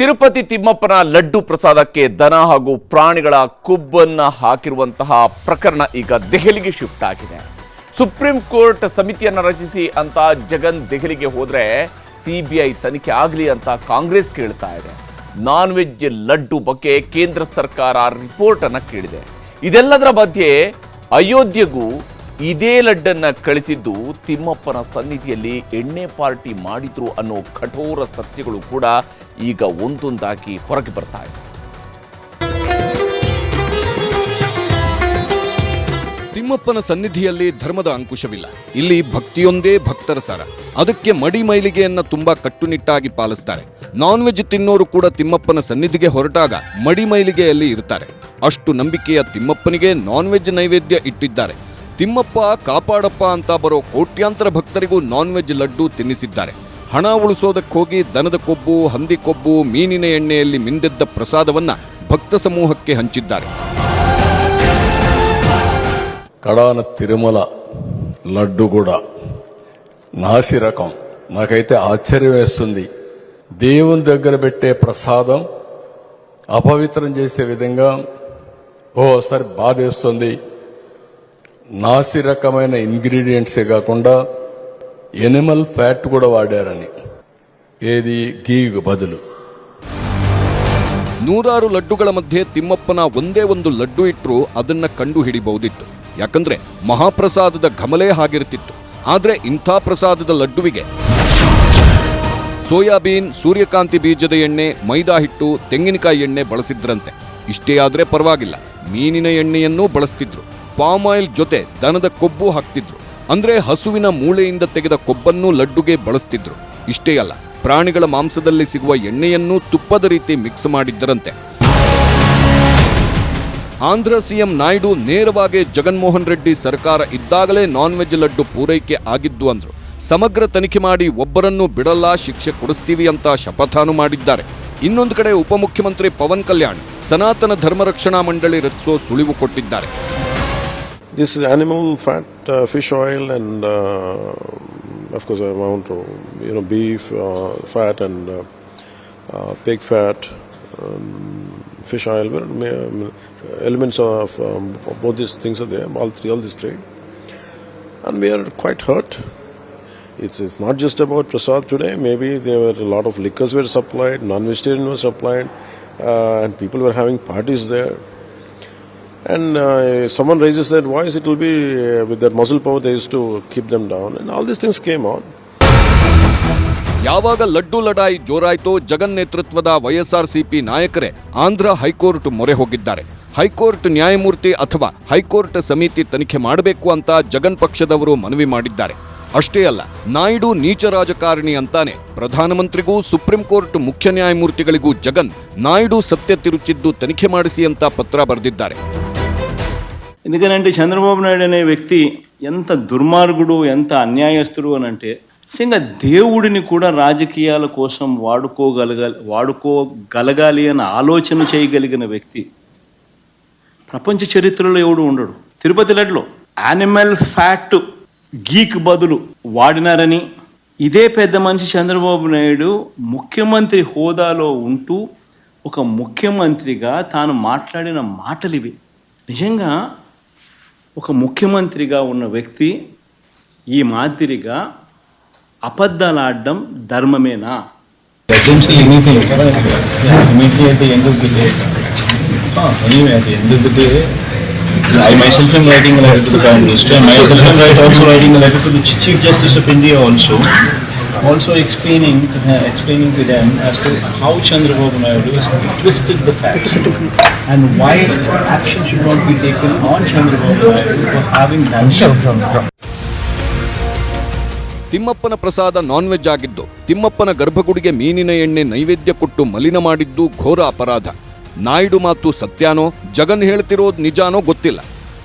ತಿರುಪತಿ ತಿಮ್ಮಪ್ಪನ ಲಡ್ಡು ಪ್ರಸಾದಕ್ಕೆ ದನ ಹಾಗೂ ಪ್ರಾಣಿಗಳ ಕೊಬ್ಬನ್ನ ಹಾಕಿರುವಂತಹ ಪ್ರಕರಣ ಈಗ ದೆಹಲಿಗೆ ಶಿಫ್ಟ್ ಆಗಿದೆ. ಸುಪ್ರೀಂ ಕೋರ್ಟ್ ಸಮಿತಿಯನ್ನು ರಚಿಸಿ ಅಂತ ಜಗನ್ ದೆಹಲಿಗೆ ಹೋದ್ರೆ ಸಿಬಿಐ ತನಿಖೆ ಆಗಲಿ ಅಂತ ಕಾಂಗ್ರೆಸ್ ಕೇಳ್ತಾ ಇದೆ. ನಾನ್ ವೆಜ್ ಲಡ್ಡು ಬಗ್ಗೆ ಕೇಂದ್ರ ಸರ್ಕಾರ ರಿಪೋರ್ಟ್ ಅನ್ನ ಕೇಳಿದೆ. ಇದೆಲ್ಲದರ ಮಧ್ಯೆ ಅಯೋಧ್ಯೆಗೂ ಇದೇ ಲಡ್ಡನ್ನ ಕಳಿಸಿದ್ದು ತಿಮ್ಮಪ್ಪನ ಸನ್ನಿಧಿಯಲ್ಲಿ ಎಣ್ಣೆ ಪಾರ್ಟಿ ಮಾಡಿದ್ರು ಅನ್ನೋ ಕಠೋರ ಸತ್ಯಗಳು ಕೂಡ ಈಗ ಒಂದೊಂದಾಗಿ ಹೊರಗೆ ಬರ್ತಾ ಇದೆ. ತಿಮ್ಮಪ್ಪನ ಸನ್ನಿಧಿಯಲ್ಲಿ ಧರ್ಮದ ಅಂಕುಶವಿಲ್ಲ. ಇಲ್ಲಿ ಭಕ್ತಿಯೊಂದೇ ಭಕ್ತರ ಸಾರ. ಅದಕ್ಕೆ ಮಡಿ ಮೈಲಿಗೆಯನ್ನ ತುಂಬಾ ಕಟ್ಟುನಿಟ್ಟಾಗಿ ಪಾಲಿಸ್ತಾರೆ. ನಾನ್ ವೆಜ್ ತಿನ್ನೋರು ಕೂಡ ತಿಮ್ಮಪ್ಪನ ಸನ್ನಿಧಿಗೆ ಹೊರಟಾಗ ಮಡಿ ಮೈಲಿಗೆಯಲ್ಲಿ ಇರ್ತಾರೆ. ಅಷ್ಟು ನಂಬಿಕೆಯ ತಿಮ್ಮಪ್ಪನಿಗೆ ನಾನ್ ವೆಜ್ ನೈವೇದ್ಯ ಇಟ್ಟಿದ್ದಾರೆ. ತಿಮ್ಮಪ್ಪ ಕಾಪಾಡಪ್ಪ ಅಂತ ಬರೋ ಕೋಟ್ಯಾಂತರ ಭಕ್ತರಿಗೂ ನಾನ್ ವೆಜ್ ಲಡ್ಡು ತಿನ್ನಿಸಿದ್ದಾರೆ. ಹಣ ಉಳಿಸೋದಕ್ಕೋಗಿ ದನದ ಕೊಬ್ಬು ಹಂದಿ ಕೊಬ್ಬು ಮೀನಿನ ಎಣ್ಣೆಯಲ್ಲಿ ಮಿಂದೆದ್ದ ಪ್ರಸಾದವನ್ನು ಭಕ್ತ ಸಮೂಹಕ್ಕೆ ಹಂಚಿದ್ದಾರೆ. కడాన తిరుమల లడ్డు కూడా నాసి రకం నాకైతే ఆశ్చర్యం వేస్తుంది దేవుని దగ్గర పెట్టే ప్రసాదం అపవిత్రం చేసే విధంగా ఓసారి బాధేస్తుంది నాసి రకమైన ఇంగ్రీడియంట్సే కాకుండా ఎనిమల్ ఫ్యాట్ కూడా వాడారని ఏది గీకు బదులు ನೂರಾರು ಲಡ್ಡುಗಳ ಮಧ್ಯೆ ತಿಮ್ಮಪ್ಪನ ಒಂದೇ ಒಂದು ಲಡ್ಡು ಇಟ್ಟರೂ ಅದನ್ನ ಕಂಡು ಹಿಡಿಬಹುದಿತ್ತು ಯಾಕಂದ್ರೆ ಮಹಾಪ್ರಸಾದದ ಘಮಲೇ ಹಾಗಿರ್ತಿತ್ತು ಆದ್ರೆ ಇಂಥ ಪ್ರಸಾದದ ಲಡ್ಡುವಿಗೆ ಸೋಯಾಬೀನ್ ಸೂರ್ಯಕಾಂತಿ ಬೀಜದ ಎಣ್ಣೆ ಮೈದಾ ಹಿಟ್ಟು ತೆಂಗಿನಕಾಯಿ ಎಣ್ಣೆ ಬಳಸಿದ್ರಂತೆ ಇಷ್ಟೇ ಆದ್ರೆ ಪರವಾಗಿಲ್ಲ ಮೀನಿನ ಎಣ್ಣೆಯನ್ನೂ ಬಳಸ್ತಿದ್ರು ಪಾಮ್ ಆಯಿಲ್ ಜೊತೆ ದನದ ಕೊಬ್ಬು ಹಾಕ್ತಿದ್ರು ಅಂದ್ರೆ ಹಸುವಿನ ಮೂಳೆಯಿಂದ ತೆಗೆದ ಕೊಬ್ಬನ್ನು ಲಡ್ಡುಗೆ ಬಳಸ್ತಿದ್ರು. ಇಷ್ಟೇ ಅಲ್ಲ, ಪ್ರಾಣಿಗಳ ಮಾಂಸದಲ್ಲಿ ಸಿಗುವ ಎಣ್ಣೆಯನ್ನು ತುಪ್ಪದ ರೀತಿ ಮಿಕ್ಸ್ ಮಾಡಿದ್ದರಂತೆ. ಆಂಧ್ರ ಸಿಎಂ ನಾಯ್ಡು ನೇರವಾಗಿ ಜಗನ್ಮೋಹನ್ ರೆಡ್ಡಿ ಸರ್ಕಾರ ಇದ್ದಾಗಲೇ ನಾನ್ ವೆಜ್ ಲಡ್ಡು ಪೂರೈಕೆ ಆಗಿದ್ದು ಅಂದ್ರು. ಸಮಗ್ರ ತನಿಖೆ ಮಾಡಿ ಒಬ್ಬರನ್ನು ಬಿಡಲ್ಲ, ಶಿಕ್ಷೆ ಕೊಡಿಸ್ತೀವಿ ಅಂತ ಶಪಥಾನು ಮಾಡಿದ್ದಾರೆ. ಇನ್ನೊಂದು ಕಡೆ ಉಪಮುಖ್ಯಮಂತ್ರಿ ಪವನ್ ಕಲ್ಯಾಣ್ ಸನಾತನ ಧರ್ಮ ರಕ್ಷಣಾ ಮಂಡಳಿ ರಚಿಸೋ ಸುಳಿವು ಕೊಟ್ಟಿದ್ದಾರೆ. Uh, fish oil, and uh, of course, amount of you know beef uh, fat and pig fat, um, fish oil. Well, elements of um, both these things are there. All three, all these three, and we are quite hurt. It's, it's not just about prasad today. Maybe there were a lot of liquors were supplied, non-vegetarian was supplied, uh, and people were having parties there. And uh, someone raises that voice, it will be uh, with that muscle power they used to keep them down. And all these things came out. ಯಾವಾಗ ಲಡ್ಡು ಲಡಾಯಿ ಜೋರಾಯ್ತೋ ಜಗನ್ ನೇತೃತ್ವದ YSRCP ನಾಯಕರೇ Andhra high court ಮೊರೆ ಹೋಗಿದ್ದಾರೆ high court ನ್ಯಾಯಮೂರ್ತಿ ಅಥವಾ high court ಸಮಿತಿ ತನಿಖೆ ಮಾಡಬೇಕು ಅಂತ ಜಗನ್ ಪಕ್ಷದವರು ಮನವಿ ಮಾಡಿದ್ದಾರೆ ಅಷ್ಟೇ ಅಲ್ಲ ನಾಯ್ಡು ನೀಚ ರಾಜಕಾರಣಿ ಅಂತಾನೆ ಪ್ರಧಾನಮಂತ್ರಿಗೂ ಸುಪ್ರೀಂ ಕೋರ್ಟ್ ಮುಖ್ಯ ನ್ಯಾಯಮೂರ್ತಿಗಳಿಗೂ ಜಗನ್ ನಾಯ್ಡು ಸತ್ಯ ತಿರುಚಿದ್ದು ತನಿಖೆ ಮಾಡಿಸಿ ಅಂತ ಪತ್ರ ಬರೆದಿದ್ದಾರೆ ఎందుకనంటే చంద్రబాబు నాయుడు అనే వ్యక్తి ఎంత దుర్మార్గుడు ఎంత అన్యాయస్తుడు అని అంటే నిజంగా దేవుడిని కూడా రాజకీయాల కోసం వాడుకోగలగాలి వాడుకోగలగాలి అన్న ఆలోచన చేయగలిగిన వ్యక్తి. ప్రపంచ చరిత్రలో ఎవడు ఉండడు. తిరుపతి లడ్లో యానిమల్ ఫ్యాట్ గీక్ బదులు వాడినారని. ఇదే పెద్ద మనిషి చంద్రబాబు నాయుడు ముఖ్యమంత్రి హోదాలో ఉంటూ ఒక ముఖ్యమంత్రిగా తాను మాట్లాడిన మాటలు ఇవి నిజంగా ఒక ముఖ్యమంత్రిగా ఉన్న వ్యక్తి ఈ మాదిరిగా అబద్ధాలాడడం ధర్మమేనా? I myself am writing letter to the prime minister my India also Also explaining, uh, explaining to them as to how Chandrababu Naidu has twisted the facts and why action should not be taken on Chandrababu Naidu for having done. ತಿಮ್ಮಪ್ಪನ ಪ್ರಸಾದ non veg ಆಗಿದ್ದು ತಿಮ್ಮಪ್ಪನ ಗರ್ಭಗುಡಿಗೆ ಮೀನಿನ ಎಣ್ಣೆ ನೈವೇದ್ಯ ಕೊಟ್ಟು ಮಲಿನ ಮಾಡಿದ್ದು ಘೋರ ಅಪರಾಧ ನಾಯ್ಡು ಮಾತು ಸತ್ಯಾನೋ ಜಗನ್ ಹೇಳ್ತಿರೋದು ನಿಜಾನೋ ಗೊತ್ತಿಲ್ಲ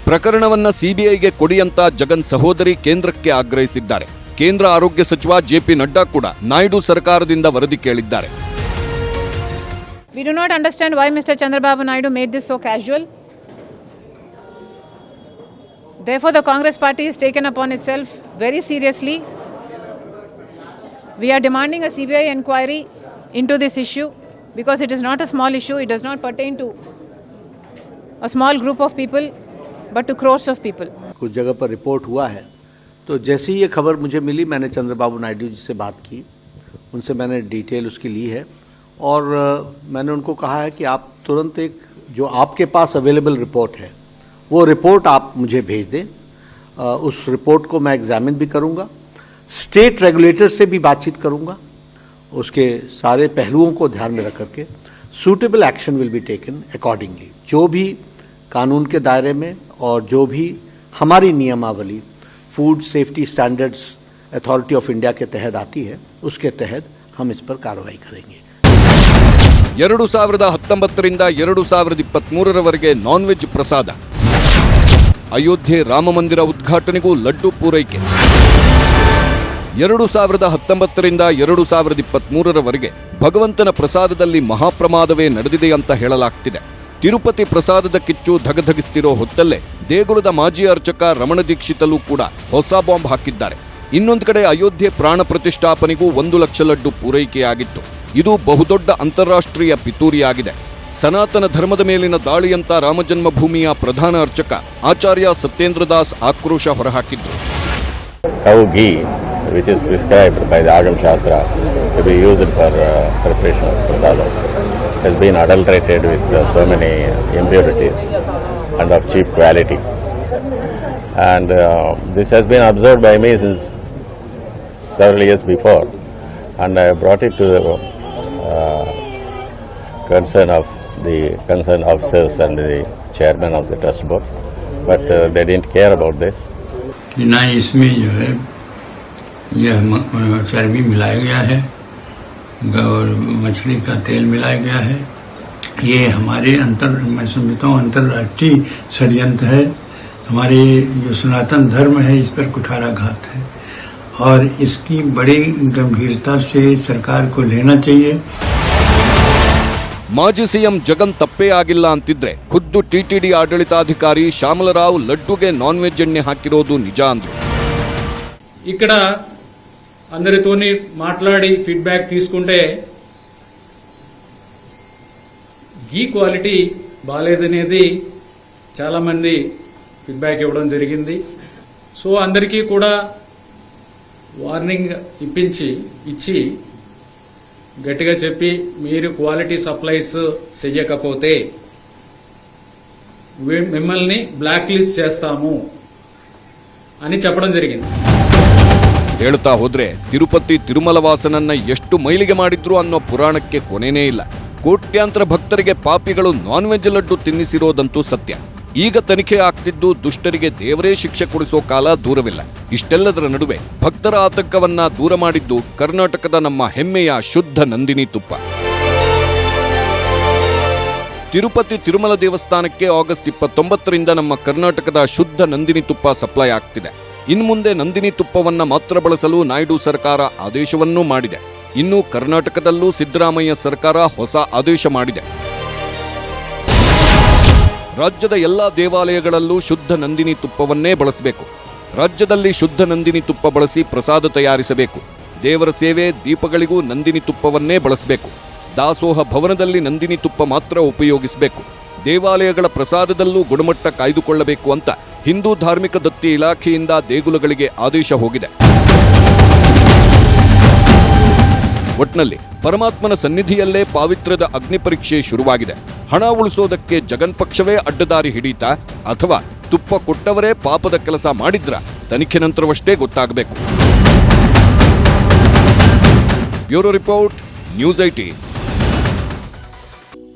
ಪ್ರಕರಣವನ್ನ ಸಿಬಿಐಗೆ ಕೊಡಿ ಅಂತ ಜಗನ್ ಸಹೋದರಿ ಕೇಂದ್ರಕ್ಕೆ ಆಗ್ರಹಿಸಿದ್ದಾರೆ ಕೇಂದ್ರ ಆರೋಗ್ಯ ಸಚಿವ ಜೆಪಿ ನಡ್ಡಾ ಕೂಡ ನಾಯ್ಡು ಸರ್ಕಾರದಿಂದ ವರದಿ ಕೇಳಿದ್ದಾರೆ We do not understand why Mr. Chandrababu Naidu made this so casual. Therefore, the Congress party is taken upon itself very seriously. We are demanding a CBI inquiry into this issue. because it is not a small issue, it does not pertain to a small group of people, but to crores of people. कुछ जगह पर report हुआ है तो जैसे ही ये खबर मुझे मिली, मैंने चंद्रबाबू नायडू जी से बात की। उनसे मैंने डिटेल उसकी ली है और मैंने उनको कहा है कि आप तुरंत एक जो आपके पास अवेलेबल रिपोर्ट है, वो रिपोर्ट आप मुझे भेज दें। उस रिपोर्ट को मैं एग्जामिन भी करूँगा स्टेट रेगुलेटर से भी बातचीत करूँगा, उसके सारे पहलुओं को ध्यान में रख करके suitable action will be taken accordingly जो भी कानून के दायरे में और जो भी हमारी नियमावली food safety standards authority of India के तहत आती है उसके तहत हम इस पर कार्रवाई करेंगे ಎರಡು ಸಾವಿರದ ಹತ್ತೊಂಬತ್ತರಿಂದ ಎರಡು ಸಾವಿರದ ಇಪ್ಪತ್ಮೂರರವರೆಗೆ ನಾನ್ ವೆಜ್ ಪ್ರಸಾದ ಅಯೋಧ್ಯೆ ರಾಮಮಂದಿರ ಉದ್ಘಾಟನೆಗೂ ಲಡ್ಡು ಪೂರೈಕೆ ಎರಡು ಸಾವಿರದ ಹತ್ತೊಂಬತ್ತರಿಂದ ಎರಡು ಸಾವಿರದ ಇಪ್ಪತ್ಮೂರರವರೆಗೆ ಭಗವಂತನ ಪ್ರಸಾದದಲ್ಲಿ ಮಹಾಪ್ರಮಾದವೇ ನಡೆದಿದೆ ಅಂತ ಹೇಳಲಾಗ್ತಿದೆ ತಿರುಪತಿ ಪ್ರಸಾದದ ಕಿಚ್ಚು ಧಗಧಗಿಸ್ತಿರೋ ಹೊತ್ತಲ್ಲೇ ದೇಗುಲದ ಮಾಜಿ ಅರ್ಚಕ ರಮಣ ದೀಕ್ಷಿತಲ್ಲೂ ಕೂಡ ಹೊಸ ಬಾಂಬ್ ಹಾಕಿದ್ದಾರೆ. ಇನ್ನೊಂದು ಕಡೆ ಅಯೋಧ್ಯೆ ಪ್ರಾಣ ಪ್ರತಿಷ್ಠಾಪನೆಗೂ ಒಂದು ಲಕ್ಷ ಲಡ್ಡು ಪೂರೈಕೆಯಾಗಿತ್ತು. ಇದು ಬಹುದೊಡ್ಡ ಅಂತಾರಾಷ್ಟ್ರೀಯ ಪಿತೂರಿಯಾಗಿದೆ. ಸನಾತನ ಧರ್ಮದ ಮೇಲಿನ ದಾಳಿಯಂತ ರಾಮಜನ್ಮಭೂಮಿಯ ಪ್ರಧಾನ ಅರ್ಚಕ ಆಚಾರ್ಯ ಸತ್ಯೇಂದ್ರ ದಾಸ್ ಆಕ್ರೋಶ ಹೊರಹಾಕಿದ್ರು. cow ghee, which is prescribed by the Agam Shastra to be used for uh, preparation of prasadam, has been adulterated with uh, so many impurities and of cheap quality. And uh, this has been observed by me since several years before, and I brought it to the uh, concern of the concerned officers and the chairman of the trust board, but uh, they didn't care about this. कि ना इसमें जो है यह म- अ, चर्बी मिलाया गया है और मछली का तेल मिलाया गया है ये हमारे अंतर मैं समझता हूँ अंतर्राष्ट्रीय षड्यंत्र है हमारे जो सनातन धर्म है इस पर कुठाराघात है और इसकी बड़ी गंभीरता से सरकार को लेना चाहिए ಮಾಜಿ ಸಿಎಂ ಜಗನ್ ತಪ್ಪೇ ಆಗಿಲ್ಲ ಅಂತಿದ್ರೆ ಖುದ್ದು ಟಿಟಿಡಿ ಆಡಳಿತಾಧಿಕಾರಿ ಶ್ಯಾಮಲರಾವ್ ಲಡ್ಡುಗೆ ನಾನ್ ವೆಜ್ ಎಣ್ಣೆ ಹಾಕಿರೋದು ನಿಜ ಅಂದ್ರು ఇక్కడ అందరితోని మాట్లాడి ఫీడ్బ్యాక్ తీసుకుంటే గీ క్వాలిటీ బాగాలేదనేది చాలామంది ఫీడ్బ్యాక్ ఇవ్వడం జరిగింది. సో అందరికీ కూడా వార్నింగ్ ఇప్పించి ఇచ్చి గట్టిగా చెప్పి మీరు క్వాలిటీ సప్లైస్ చెయ్యకపోతే మిమ్మల్ని బ్లాక్ లిస్ట్ చేస్తాము అని చెప్పడం జరిగింది. ಹೇಳ್ತಾ ಹೋದ್ರೆ, ತಿರುಪತಿ ತಿರುಮಲವಾಸನನ್ನ ಎಷ್ಟು ಮೈಲಿಗೆ ಮಾಡಿದ್ರು ಅನ್ನೋ ಪುರಾಣಕ್ಕೆ ಕೊನೆನೇ ಇಲ್ಲ. ಕೋಟ್ಯಾಂತರ ಭಕ್ತರಿಗೆ ಪಾಪಿಗಳು ನಾನ್ ವೆಜ್ ಲಡ್ಡು ತಿನ್ನಿಸಿರೋದಂತೂ ಸತ್ಯ. ಈಗ ತನಿಖೆ ಆಗ್ತಿದ್ದು ದುಷ್ಟರಿಗೆ ದೇವರೇ ಶಿಕ್ಷೆ ಕೊಡಿಸೋ ಕಾಲ ದೂರವಿಲ್ಲ. ಇಷ್ಟೆಲ್ಲದರ ನಡುವೆ ಭಕ್ತರ ಆತಂಕವನ್ನ ದೂರ ಮಾಡಿದ್ದು ಕರ್ನಾಟಕದ ನಮ್ಮ ಹೆಮ್ಮೆಯ ಶುದ್ಧ ನಂದಿನಿ ತುಪ್ಪ. ತಿರುಪತಿ ತಿರುಮಲ ದೇವಸ್ಥಾನಕ್ಕೆ ಆಗಸ್ಟ್ ಇಪ್ಪತ್ತೊಂಬತ್ತರಿಂದ ನಮ್ಮ ಕರ್ನಾಟಕದ ಶುದ್ಧ ನಂದಿನಿ ತುಪ್ಪ ಸಪ್ಲೈ ಆಗ್ತಿದೆ. ಇನ್ನು ಮುಂದೆ ನಂದಿನಿ ತುಪ್ಪವನ್ನ ಮಾತ್ರ ಬಳಸಲು ನಾಯ್ಡು ಸರ್ಕಾರ ಆದೇಶವನ್ನೂ ಮಾಡಿದೆ. ಇನ್ನು ಕರ್ನಾಟಕದಲ್ಲೂ ಸಿದ್ದರಾಮಯ್ಯ ಸರ್ಕಾರ ಹೊಸ ಆದೇಶ ಮಾಡಿದೆ. ರಾಜ್ಯದ ಎಲ್ಲ ದೇವಾಲಯಗಳಲ್ಲೂ ಶುದ್ಧ ನಂದಿನಿ ತುಪ್ಪವನ್ನೇ ಬಳಸಬೇಕು. ರಾಜ್ಯದಲ್ಲಿ ಶುದ್ಧ ನಂದಿನಿ ತುಪ್ಪ ಬಳಸಿ ಪ್ರಸಾದ ತಯಾರಿಸಬೇಕು. ದೇವರ ಸೇವೆ, ದೀಪಗಳಿಗೂ ನಂದಿನಿ ತುಪ್ಪವನ್ನೇ ಬಳಸಬೇಕು. ದಾಸೋಹ ಭವನದಲ್ಲಿ ನಂದಿನಿ ತುಪ್ಪ ಮಾತ್ರ ಉಪಯೋಗಿಸಬೇಕು. ದೇವಾಲಯಗಳ ಪ್ರಸಾದದಲ್ಲೂ ಗುಣಮಟ್ಟ ಕಾಯ್ದುಕೊಳ್ಳಬೇಕು ಅಂತ ಹಿಂದೂ ಧಾರ್ಮಿಕ ದತ್ತಿ ಇಲಾಖೆಯಿಂದ ದೇಗುಲಗಳಿಗೆ ಆದೇಶ ಹೋಗಿದೆ. ಒಟ್ನಲ್ಲಿ ಪರಮಾತ್ಮನ ಸನ್ನಿಧಿಯಲ್ಲೇ ಪಾವಿತ್ರ್ಯದ ಅಗ್ನಿ ಪರೀಕ್ಷೆ ಶುರುವಾಗಿದೆ. ಹಣ ಉಳಿಸೋದಕ್ಕೆ ಜಗನ್ ಪಕ್ಷವೇ ಅಡ್ಡದಾರಿ ಹಿಡೀತಾ ಅಥವಾ ತುಪ್ಪ ಕೊಟ್ಟವರೇ ಪಾಪದ ಕೆಲಸ ಮಾಡಿದ್ರ, ತನಿಖೆ ನಂತರವಷ್ಟೇ ಗೊತ್ತಾಗಬೇಕು. Bureau report, news IT.